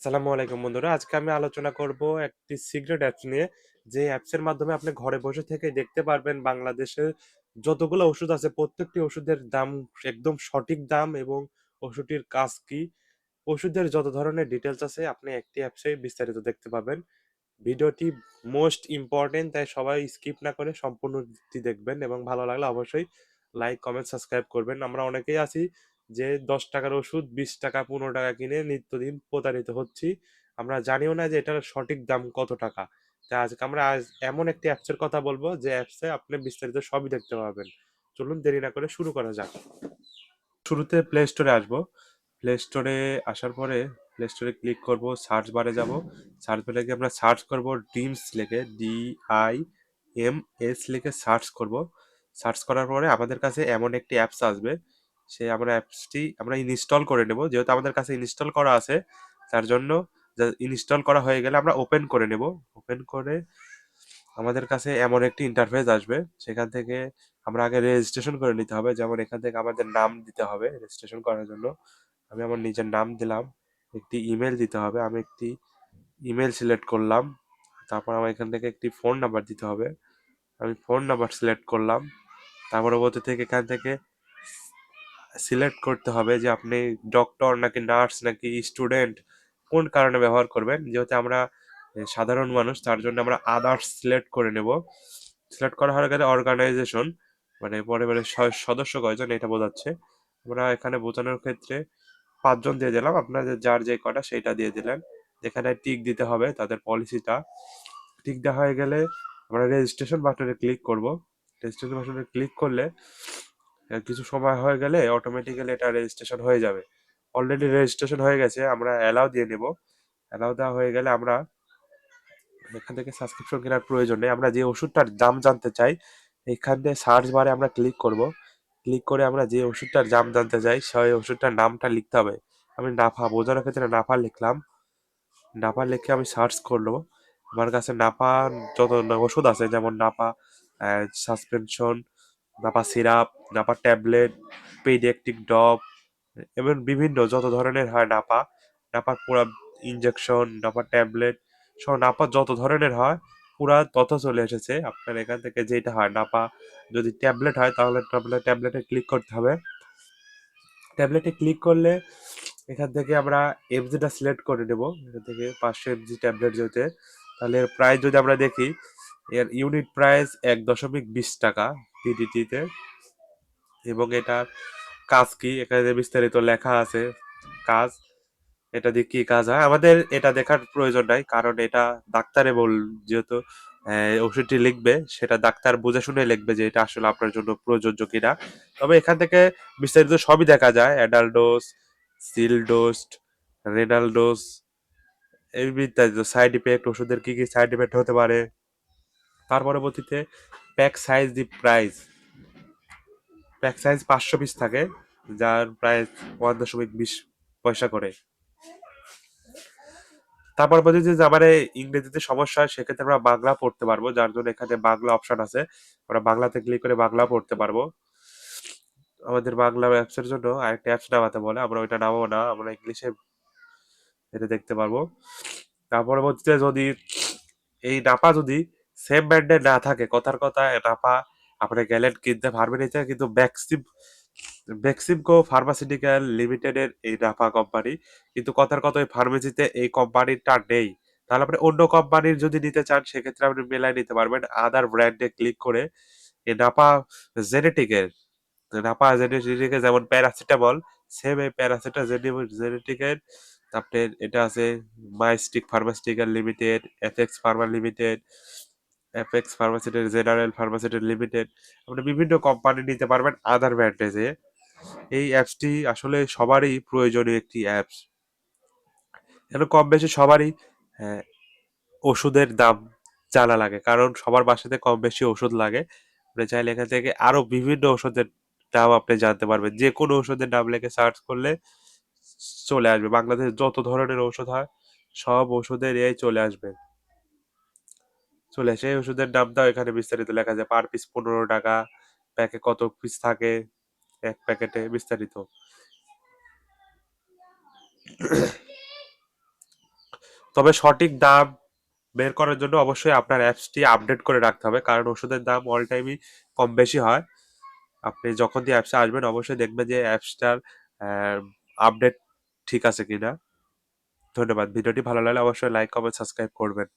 আসসালামু আলাইকুম বন্ধুরা। আজকে আমি আলোচনা করব একটি সিক্রেট অ্যাপস নিয়ে। যে অ্যাপসের মাধ্যমে আপনি ঘরে বসে থেকে দেখতে পারবেন বাংলাদেশের যতগুলো ওষুধ আছে প্রত্যেকটি ওষুধের দাম একদম সঠিক দাম এবং ওষুধটির কাজ কি? ওষুধের যত ধরনের ডিটেলস আছে আপনি একটি অ্যাপসে বিস্তারিত দেখতে পাবেন। ভিডিওটি মোস্ট ইম্পর্টেন্ট তাই সবাই স্কিপ না করে সম্পূর্ণটি দেখবেন এবং ভালো লাগলে অবশ্যই লাইক, কমেন্ট, সাবস্ক্রাইব করবেন। আমরা অনেকেই আছি যে দশ টাকার ওষুধ ৳২০, ৳১৫ কিনে নিত্যদিন প্রতারিত হচ্ছি। আমরা জানিও না যে এটার সঠিক দাম কত টাকা। তা আজকে আমরা আজ এমন একটি অ্যাপসের কথা বলব যে অ্যাপসে আপনি বিস্তারিত সবই দেখতে পাবেন। চলুন দেরি না করে শুরু করা যাক। শুরুতে প্লে স্টোরে আসব। প্লে স্টোরে আসার পরে প্লে স্টোরে ক্লিক করব, সার্চ বারে যাব। সার্চ বারে গিয়ে আমরা সার্চ করব ড্রিমস লিখে ডি-আই-এম-এস লিখে সার্চ করব। সার্চ করার পরে আমাদের কাছে এমন একটি অ্যাপস আসবে। সে আমরা অ্যাপসটি আমরা ইনস্টল করে নেব। যেহেতু আমাদের কাছে ইনস্টল করা আছে, তার জন্য ইনস্টল করা হয়ে গেলে আমরা ওপেন করে নেব। ওপেন করে আমাদের কাছে এমন একটি ইন্টারফেস আসবে। সেখান থেকে আমরা আগে রেজিস্ট্রেশন করে নিতে হবে। যেমন এখান থেকে আমাদের নাম দিতে হবে রেজিস্ট্রেশন করার জন্য। আমি আমার নিজের নাম দিলাম। একটি ইমেল দিতে হবে। আমি একটি ইমেল সিলেক্ট করলাম। তারপর আমার এখান থেকে একটি ফোন নাম্বার দিতে হবে। আমি ফোন নাম্বার সিলেক্ট করলাম। তার পরবর্তী থেকে এখান থেকে সিলেক্ট করতে হবে যে আপনি ডক্টর নাকি নার্স নাকি স্টুডেন্ট কোন কারণে ব্যবহার করবেন। যেহেতু আমরা সাধারণ মানুষ, তার জন্য আমরা আদার্স সিলেক্ট করে নেব। সিলেক্ট করা হয়ে গেলে অর্গানাইজেশন মানে পরিবারের স, সদস্য কয়জন এটা বোঝাচ্ছে। আমরা এখানে বোঝানোর ক্ষেত্রে পাঁচজন দিয়ে দিলাম। আপনাদের যার যে কটা সেইটা দিয়ে দিলেন। এখানে টিক দিতে হবে তাদের পলিসিটা। টিক দেওয়া হয়ে গেলে আমরা রেজিস্ট্রেশন বাটনে ক্লিক করব। রেজিস্ট্রেশন বাটনে ক্লিক করলে কিছু সময় হয়ে গেলে অটোমেটিক্যালি এটা রেজিস্ট্রেশন হয়ে যাবে। অলরেডি রেজিস্ট্রেশন হয়ে গেছে। আমরা অ্যালাউ দিয়ে নেব। অ্যালাউ দেওয়া হয়ে গেলে আমরা এখান থেকে সাবস্ক্রিপশন কেনার প্রয়োজন নেই। আমরা যে ওষুধটার দাম জানতে চাই এখান থেকে সার্চ বারে আমরা ক্লিক করব। ক্লিক করে আমরা যে ওষুধটার দাম জানতে চাই সেই ওষুধটার নামটা লিখতে হবে। আমি নাফা বোঝানোর ক্ষেত্রে নাফা লিখলাম। নাফা লিখে আমি সার্চ করব। আমার কাছে নাফার যত ওষুধ আছে যেমন Nafa suspension, Nafa syrup, Nafa tablet, paediatric ডব এবং বিভিন্ন যত ধরনের হয় নাপা নাফার পুরা ইঞ্জেকশন নাফা ট্যাবলেট সহ নাপা যত ধরনের হয় পুরা তথ্য চলে এসেছে। আপনার এখান থেকে যেটা হয় নাপা যদি ট্যাবলেট হয় তাহলে ট্যাবলে ট্যাবলেটে ক্লিক করতে হবে। ট্যাবলেটে ক্লিক করলে এখান থেকে আমরা এমজিটা সিলেক্ট করে নেব। এখান থেকে ৫০০ এমজি ট্যাবলেট যেহেতু তাহলে এর প্রাইস যদি আমরা দেখি এর ইউনিট প্রাইস ৳১.২০ পিডিটিতে এবং এটার কাজ কি এখানে বিস্তারিত লেখা আছে কাজ। এটা দিয়ে কি কাজ হয়? আমাদের এটা দেখার প্রয়োজন নাই। কারণ এটা ডাক্তারে বল যেহেতু ওষুধটি লিখবে সেটা ডাক্তার বুঝে শুনে লিখবে যে এটা আসলে আপনার জন্য প্রযোজ্য কিনা। তবে এখান থেকে বিস্তারিত সবই দেখা যায়। অ্যাডাল্ট ডোজ, সিল ডোজড, রেনাল ডোজ এই ইত্যাদি সাইড ইফেক্ট ওষুধের কি, কি সাইড ইফেক্ট হতে পারে। তার পরবর্তীতে pack size the price. Pack size ৫০০ piece থাকে, যার প্রাইস ১.২০ পয়সা করে। তার পরবর্তীতে যে আমার ইংরেজিতে সমস্যা হয়, সেক্ষেত্রে আমরা বাংলা পড়তে পারব। যার জন্য এখানে বাংলা অপশন আছে। আমরা বাংলাতে ক্লিক করে বাংলা পড়তে পারব। আমাদের বাংলা অ্যাপসের জন্য আরেকটা অ্যাপস নামাতে বলে। আমরা ওইটা নামাবো না। আমরা ইংলিশে এটা দেখতে পারব। তার পরবর্তীতে যদি এই নাপা যদি সেম ব্র্যান্ডের না থাকে কথার কথা নাপা আপনি গেলেন কিনতে ফার্মেসিতে কিন্তু বেক্সিম বেক্সিমকো ফার্মাসিউটিক্যাল লিমিটেডের এই নাপা কোম্পানি। কিন্তু কথার কথা ওই ফার্মেসিতে এই কোম্পানিটা নেই। তাহলে আপনি অন্য কোম্পানির যদি নিতে চান সেক্ষেত্রে আপনি মেলায় নিতে পারবেন। আদার ব্র্যান্ডে ক্লিক করে এই নাপা জেনেটিকের নাপা জেনেটিকের যেমন প্যারাসিটামল সেম এই প্যারাসিটা জেনে জেনেটিকের তারপরে এটা আছে mystic pharmaceutical limited, Effex pharma limited, Effex pharmaceutical general pharmaceutical limited. আপনি বিভিন্ন কোম্পানি নিতে পারবেন আদার ব্র্যান্ডে যেয়ে। এই অ্যাপসটি আসলে সবারই প্রয়োজনীয় একটি অ্যাপস। এখানে কম বেশি সবারই হ্যাঁ, ওষুধের দাম জানা লাগে। কারণ সবার বাসাতে কম বেশি ওষুধ লাগে। আপনি চাইলে এখান থেকে আরও বিভিন্ন ওষুধের দাম আপনি জানতে পারবেন। যে কোনো ওষুধের নাম লিখে সার্চ করলে চলে আসবে। বাংলাদেশে যত ধরনের ওষুধ হয় সব ওষুধের ইয়েই চলে আসবে। চলে আসে। এই ওষুধের দামটাও এখানে বিস্তারিত লেখা যায়। পার পিস ৳১৫ প্যাকে কত পিস থাকে এক প্যাকেটে বিস্তারিত। তবে সঠিক দাম বের করার জন্য অবশ্যই আপনার অ্যাপসটি আপডেট করে রাখতে হবে, কারণ ওষুধের দাম অল টাইমই কম বেশি হয় আপনি যখন দিয়ে অ্যাপসে আসবেন, অবশ্যই দেখবেন যে অ্যাপসটার আপডেট ঠিক আছে কিনা ধন্যবাদ ভিডিওটি ভালো লাগলে অবশ্যই লাইক কমেন্ট সাবস্ক্রাইব করবেন